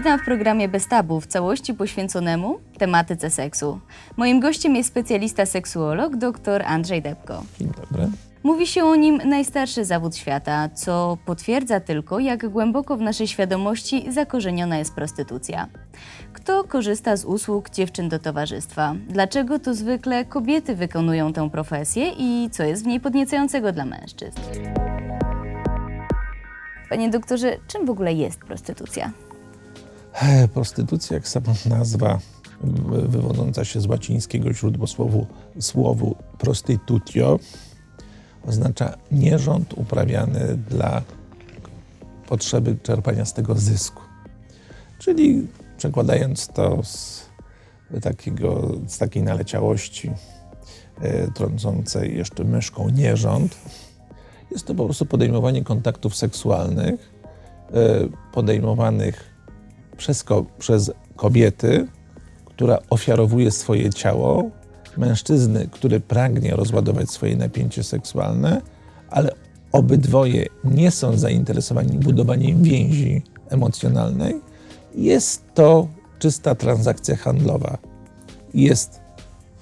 Witam w programie Bez Tabu, w całości poświęconemu tematyce seksu. Moim gościem jest specjalista seksuolog dr Andrzej Debko. Dzień dobry. Mówi się o nim najstarszy zawód świata, co potwierdza tylko, jak głęboko w naszej świadomości zakorzeniona jest prostytucja. Kto korzysta z usług dziewczyn do towarzystwa? Dlaczego to zwykle kobiety wykonują tę profesję i co jest w niej podniecającego dla mężczyzn? Panie doktorze, czym w ogóle jest prostytucja? Prostytucja, jak sama nazwa, wy- wywodząca się z łacińskiego źródłosłowu słowu prostitutio, oznacza nierząd uprawiany dla potrzeby czerpania z tego zysku. Czyli przekładając to z, takiego, z takiej naleciałości e, trącącej jeszcze myszką nierząd, jest to po prostu podejmowanie kontaktów seksualnych, e, podejmowanych przez, ko- przez kobiety, która ofiarowuje swoje ciało, mężczyzny, który pragnie rozładować swoje napięcie seksualne, ale obydwoje nie są zainteresowani budowaniem więzi emocjonalnej, jest to czysta transakcja handlowa. Jest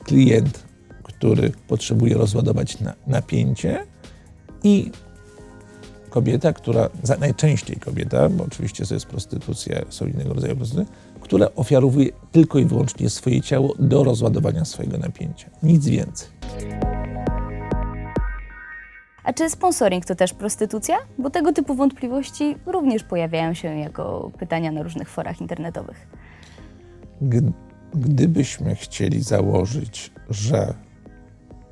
klient, który potrzebuje rozładować na, napięcie i kobieta, która, najczęściej kobieta, bo oczywiście to jest prostytucja, są innego rodzaju prostytucje, która ofiarowuje tylko i wyłącznie swoje ciało do rozładowania swojego napięcia. Nic więcej. A czy sponsoring to też prostytucja? Bo tego typu wątpliwości również pojawiają się jako pytania na różnych forach internetowych. Gdybyśmy chcieli założyć, że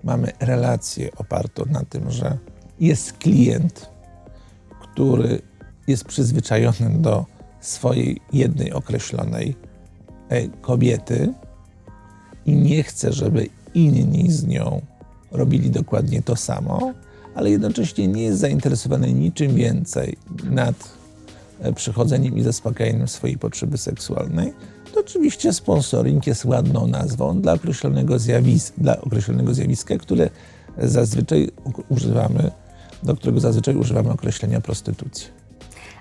mamy relację opartą na tym, że jest klient, który jest przyzwyczajony do swojej jednej określonej e, kobiety i nie chce, żeby inni z nią robili dokładnie to samo, ale jednocześnie nie jest zainteresowany niczym więcej nad e, przychodzeniem i zaspokajaniem swojej potrzeby seksualnej, to oczywiście sponsoring jest ładną nazwą dla określonego, dla określonego zjawiska, które zazwyczaj używamy, do którego zazwyczaj używamy określenia prostytucji.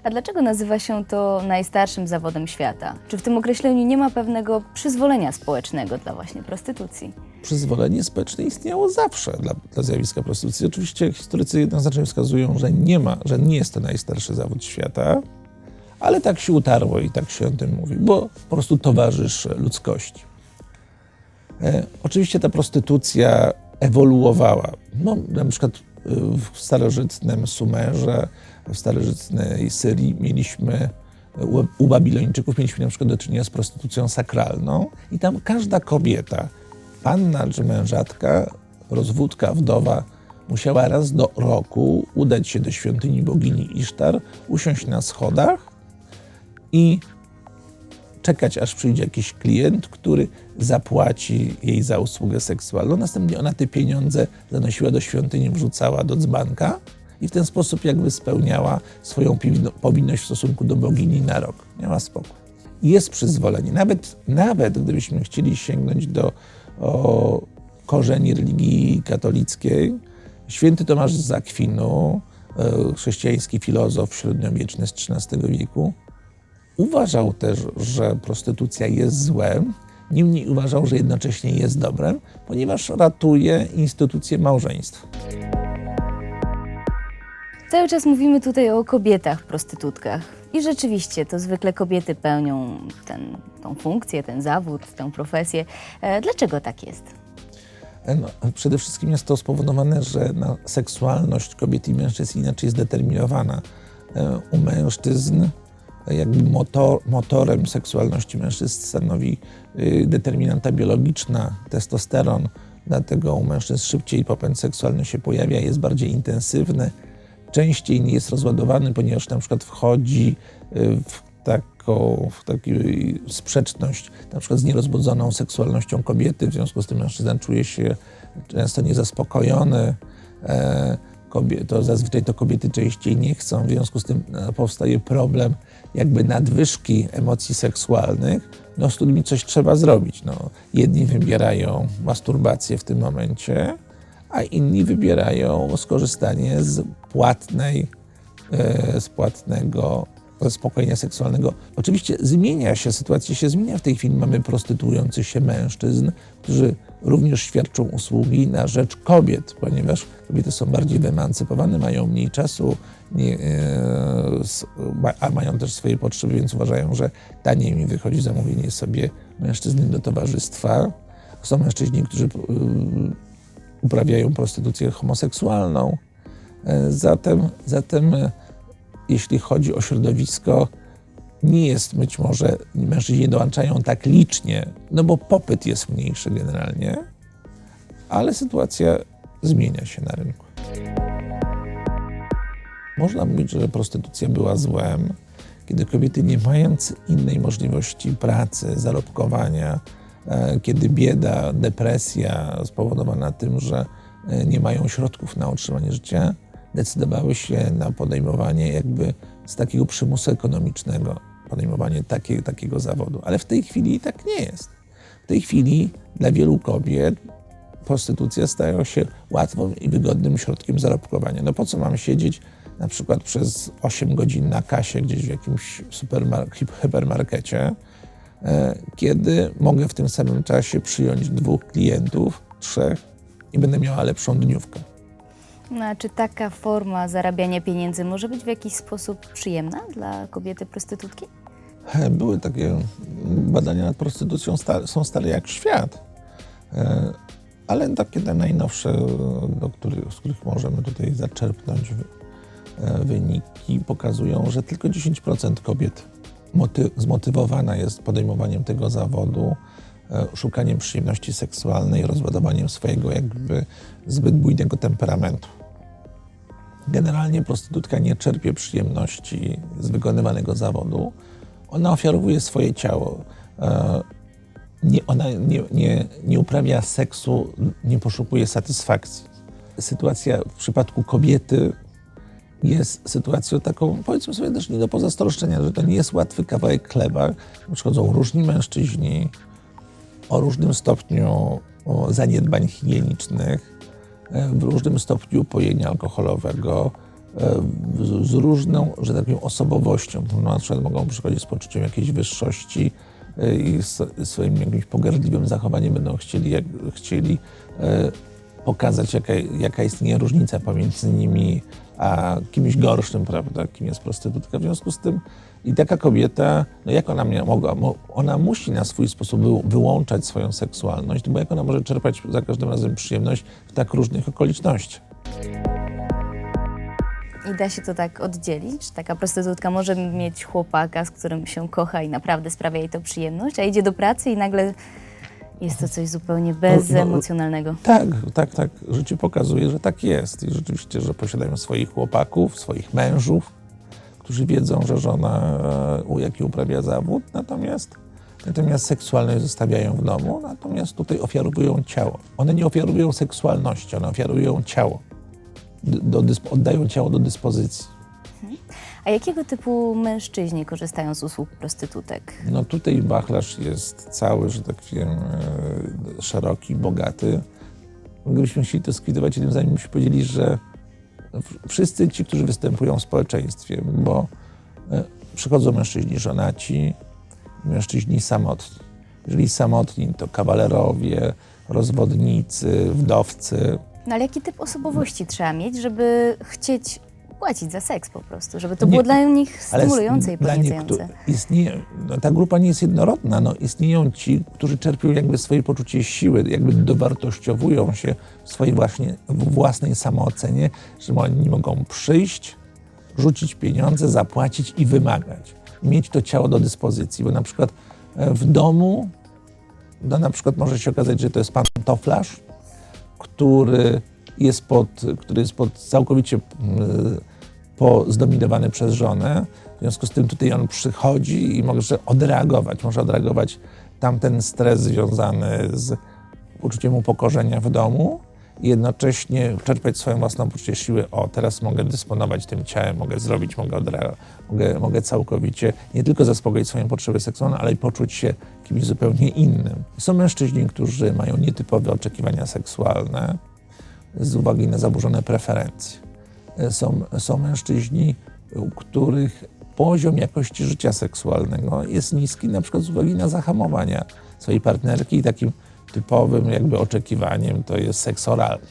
A dlaczego nazywa się to najstarszym zawodem świata? Czy w tym określeniu nie ma pewnego przyzwolenia społecznego dla właśnie prostytucji? Przyzwolenie społeczne istniało zawsze dla, dla zjawiska prostytucji. Oczywiście historycy jednoznacznie wskazują, że nie ma, że nie jest to najstarszy zawód świata, ale tak się utarło i tak się o tym mówi, bo po prostu towarzysz ludzkości. E, oczywiście ta prostytucja ewoluowała. No, na przykład w starożytnym Sumerze, w starożytnej Syrii mieliśmy u, Babilończyków mieliśmy na przykład do czynienia z prostytucją sakralną i tam każda kobieta, panna czy mężatka, rozwódka, wdowa, musiała raz do roku udać się do świątyni bogini Isztar, usiąść na schodach i czekać, aż przyjdzie jakiś klient, który zapłaci jej za usługę seksualną. Następnie ona te pieniądze zanosiła do świątyni, wrzucała do dzbanka i w ten sposób jakby spełniała swoją powinno- powinność w stosunku do bogini na rok. Miała spokój. Jest przyzwolenie. Nawet, nawet gdybyśmy chcieli sięgnąć do o, korzeni religii katolickiej, święty Tomasz z Akwinu, e, chrześcijański filozof średniowieczny z XIII wieku, uważał też, że prostytucja jest złem, niemniej uważał, że jednocześnie jest dobrem, ponieważ ratuje instytucję małżeństwa. Cały czas mówimy tutaj o kobietach prostytutkach. I rzeczywiście to zwykle kobiety pełnią ten, tą funkcję, ten zawód, tę profesję. E, dlaczego tak jest? No, przede wszystkim jest to spowodowane, że no, seksualność kobiet i mężczyzn inaczej jest determinowana. E, U mężczyzn e, jakby motor, motorem seksualności mężczyzn stanowi y, determinanta biologiczna, testosteron, dlatego u mężczyzn szybciej popęd seksualny się pojawia, jest bardziej intensywny, częściej nie jest rozładowany, ponieważ na przykład wchodzi y, w taką w taką sprzeczność na przykład z nierozbudzoną seksualnością kobiety, w związku z tym mężczyzna czuje się często niezaspokojony, e, kobie- to zazwyczaj to kobiety częściej nie chcą, w związku z tym e, powstaje problem jakby nadwyżki emocji seksualnych, no z którymi coś trzeba zrobić. No, jedni wybierają masturbację w tym momencie, a inni wybierają skorzystanie z płatnej, e, z płatnego zaspokojenia seksualnego. Oczywiście zmienia się, sytuacja się zmienia. W tej chwili mamy prostytuujących się mężczyzn, którzy również świadczą usługi na rzecz kobiet, ponieważ kobiety są bardziej wyemancypowane, mają mniej czasu, nie, e, a mają też swoje potrzeby, więc uważają, że taniej mi wychodzi zamówienie sobie mężczyzny do towarzystwa. Są mężczyźni, którzy y, uprawiają prostytucję homoseksualną. E, Zatem, zatem e, jeśli chodzi o środowisko, nie jest być może, mężczyźni dołączają tak licznie, no bo popyt jest mniejszy generalnie, ale sytuacja zmienia się na rynku. Można mówić, że prostytucja była złem, kiedy kobiety nie mając innej możliwości pracy, zarobkowania, e, kiedy bieda, depresja spowodowana tym, że e, nie mają środków na utrzymanie życia, decydowały się na podejmowanie jakby z takiego przymusu ekonomicznego, podejmowanie takie, takiego zawodu. Ale w tej chwili tak nie jest. W tej chwili dla wielu kobiet prostytucja staje się łatwym i wygodnym środkiem zarobkowania. No po co mam siedzieć na przykład przez 8 godzin na kasie gdzieś w jakimś hypermarkecie, e, kiedy mogę w tym samym czasie przyjąć dwóch klientów, trzech i będę miała lepszą dniówkę. No, czy taka forma zarabiania pieniędzy może być w jakiś sposób przyjemna dla kobiety prostytutki? E, Były takie badania nad prostytucją, są stare jak świat. E, Ale takie te najnowsze, do których, z których możemy tutaj zaczerpnąć e, wyniki, pokazują, że tylko 10% kobiet moty- zmotywowana jest podejmowaniem tego zawodu, szukaniem przyjemności seksualnej, rozładowaniem swojego jakby zbyt bujnego temperamentu. Generalnie prostytutka nie czerpie przyjemności z wykonywanego zawodu. Ona ofiarowuje swoje ciało. E, Nie, ona nie, nie, nie uprawia seksu, nie poszukuje satysfakcji. Sytuacja w przypadku kobiety jest sytuacją taką, powiedzmy sobie też nie do pozazdroszczenia, że to nie jest łatwy kawałek chleba. Przychodzą różni mężczyźni o różnym stopniu zaniedbań higienicznych, e, w różnym stopniu upojenia alkoholowego, e, z, z różną, że tak powiem, osobowością. Na przykład mogą przychodzić z poczuciem jakiejś wyższości e, i swoim jakimś pogardliwym zachowaniem będą chcieli, jak, chcieli pokazać, jaka, jaka istnieje różnica pomiędzy nimi a kimś gorszym, prawda, kim jest prostytutka. W związku z tym i taka kobieta, no jak ona mia- mogła, mo- ona musi na swój sposób wy, wyłączać swoją seksualność, bo jak ona może czerpać za każdym razem przyjemność w tak różnych okolicznościach. I da się to tak oddzielić? Taka prostytutka może mieć chłopaka, z którym się kocha i naprawdę sprawia jej to przyjemność, a idzie do pracy i nagle jest to coś zupełnie bezemocjonalnego? Tak, tak, tak. Życie pokazuje, że tak jest. I rzeczywiście, że posiadają swoich chłopaków, swoich mężów, którzy wiedzą, że żona e, u jaki uprawia zawód, natomiast, natomiast seksualność zostawiają w domu, natomiast tutaj ofiarowują ciało. One nie ofiarują seksualności, one ofiarują ciało. Do, dysp- oddają ciało do dyspozycji. A jakiego typu mężczyźni korzystają z usług prostytutek? No tutaj wachlarz jest cały, że tak powiem, e, szeroki, bogaty. Gdybyśmy chcieli to skwidować jednym zdaniem, byśmy powiedzieli, że wszyscy ci, którzy występują w społeczeństwie, bo e, przychodzą mężczyźni żonaci, mężczyźni samotni. Jeżeli samotni, to kawalerowie, rozwodnicy, wdowcy. No ale jaki typ osobowości trzeba mieć, żeby chcieć płacić za seks po prostu, żeby to Nie, było dla nich stymulujące i istnieje, no, ta grupa nie jest jednorodna. No, istnieją ci, którzy czerpią jakby swoje poczucie siły, jakby dowartościowują się w swojej właśnie w własnej samoocenie, że oni mogą przyjść, rzucić pieniądze, zapłacić i wymagać. Mieć to ciało do dyspozycji, bo na przykład e, w domu no, na przykład może się okazać, że to jest pantoflarz, który jest, pod, który jest pod całkowicie po, zdominowany przez żonę. W związku z tym tutaj on przychodzi i może odreagować, może odreagować tamten stres związany z uczuciem upokorzenia w domu i jednocześnie czerpać swoją własną poczucie siły. O, teraz mogę dysponować tym ciałem, mogę zrobić, mogę, mogę, mogę całkowicie nie tylko zaspokoić swoje potrzeby seksualne, ale i poczuć się kimś zupełnie innym. Są mężczyźni, którzy mają nietypowe oczekiwania seksualne z uwagi na zaburzone preferencje. Są, są mężczyźni, u których poziom jakości życia seksualnego jest niski na przykład z uwagi na zahamowania swojej partnerki i takim typowym jakby oczekiwaniem to jest seks oralny.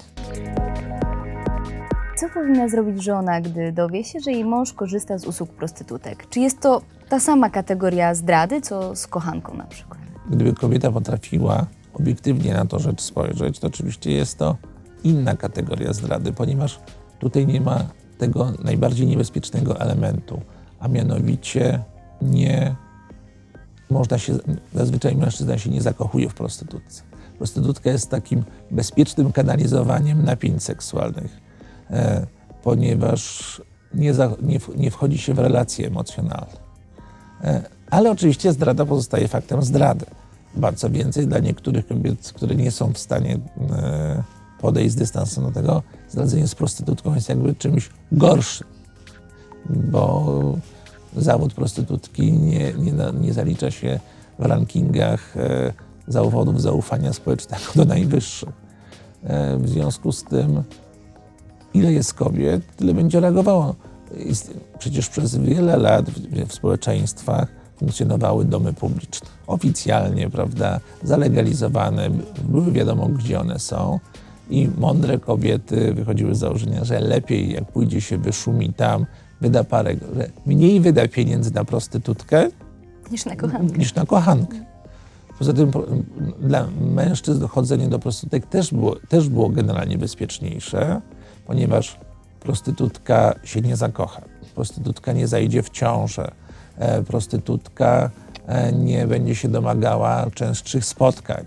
Co powinna zrobić żona, gdy dowie się, że jej mąż korzysta z usług prostytutek? Czy jest to ta sama kategoria zdrady, co z kochanką na przykład? Gdyby kobieta potrafiła obiektywnie na to rzecz spojrzeć, to oczywiście jest to inna kategoria zdrady, ponieważ tutaj nie ma tego najbardziej niebezpiecznego elementu, a mianowicie nie można się, zazwyczaj mężczyzna się nie zakochuje w prostytutce. Prostytutka jest takim bezpiecznym kanalizowaniem napięć seksualnych, e, ponieważ nie, za, nie, nie wchodzi się w relacje emocjonalne. E, Ale oczywiście zdrada pozostaje faktem zdrady. Bardzo więcej dla niektórych kobiet, które nie są w stanie e, podejść z dystansem do tego, zdradzenie z prostytutką jest jakby czymś gorszym, bo zawód prostytutki nie, nie, nie zalicza się w rankingach e, zawodów zaufania społecznego do najwyższych. E, W związku z tym ile jest kobiet, tyle będzie reagowało. Przecież przez wiele lat w, w społeczeństwach funkcjonowały domy publiczne. Oficjalnie, prawda, zalegalizowane, były wiadomo, gdzie one są. I mądre kobiety wychodziły z założenia, że lepiej, jak pójdzie się wyszumi tam, wyda parę, że mniej wyda pieniędzy na prostytutkę, Niż na kochankę. niż na kochankę. Poza tym dla mężczyzn chodzenie do prostytutek też było, też było generalnie bezpieczniejsze, ponieważ prostytutka się nie zakocha, prostytutka nie zajdzie w ciążę, e, prostytutka e, nie będzie się domagała częstszych spotkań,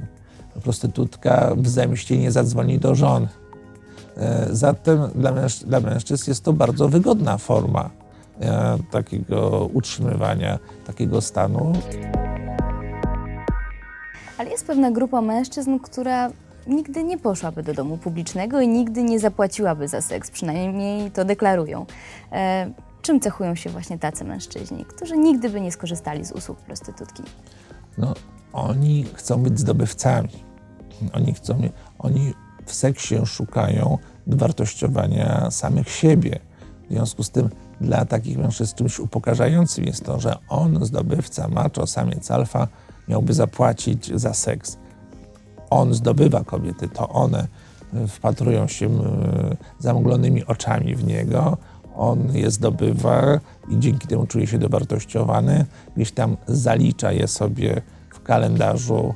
prostytutka w zemście nie zadzwoni do żony. E, Zatem dla, męż, dla mężczyzn jest to bardzo wygodna forma e, takiego utrzymywania takiego stanu. Ale jest pewna grupa mężczyzn, która nigdy nie poszłaby do domu publicznego i nigdy nie zapłaciłaby za seks, przynajmniej to deklarują. E, czym cechują się właśnie tacy mężczyźni, którzy nigdy by nie skorzystali z usług prostytutki? no, oni chcą być zdobywcami. Oni, chcą, oni w seksie szukają dowartościowania samych siebie. W związku z tym dla takich mężczyzn czymś upokarzającym jest to, że on, zdobywca, macho, samiec alfa, miałby zapłacić za seks. On zdobywa kobiety, to one wpatrują się zamglonymi oczami w niego, on je zdobywa i dzięki temu czuje się dowartościowany, gdzieś tam zalicza je sobie w kalendarzu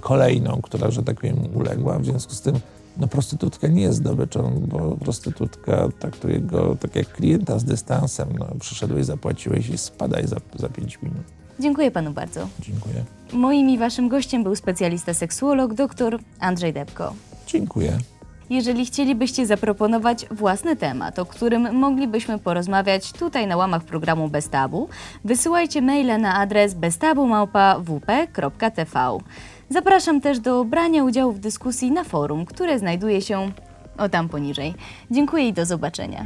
kolejną, która, że tak powiem, uległa. W związku z tym no, prostytutka nie jest zdobyczą, bo prostytutka traktuje go tak jak klienta z dystansem. No, przyszedłeś, zapłaciłeś i spadaj za, za pięć minut. Dziękuję panu bardzo. Dziękuję. Moim i waszym gościem był specjalista seksuolog dr Andrzej Debko. Dziękuję. Jeżeli chcielibyście zaproponować własny temat, o którym moglibyśmy porozmawiać tutaj na łamach programu Bez Tabu, wysyłajcie maile na adres beztabu.wp.tv. Zapraszam też do brania udziału w dyskusji na forum, które znajduje się o tam poniżej. Dziękuję i do zobaczenia.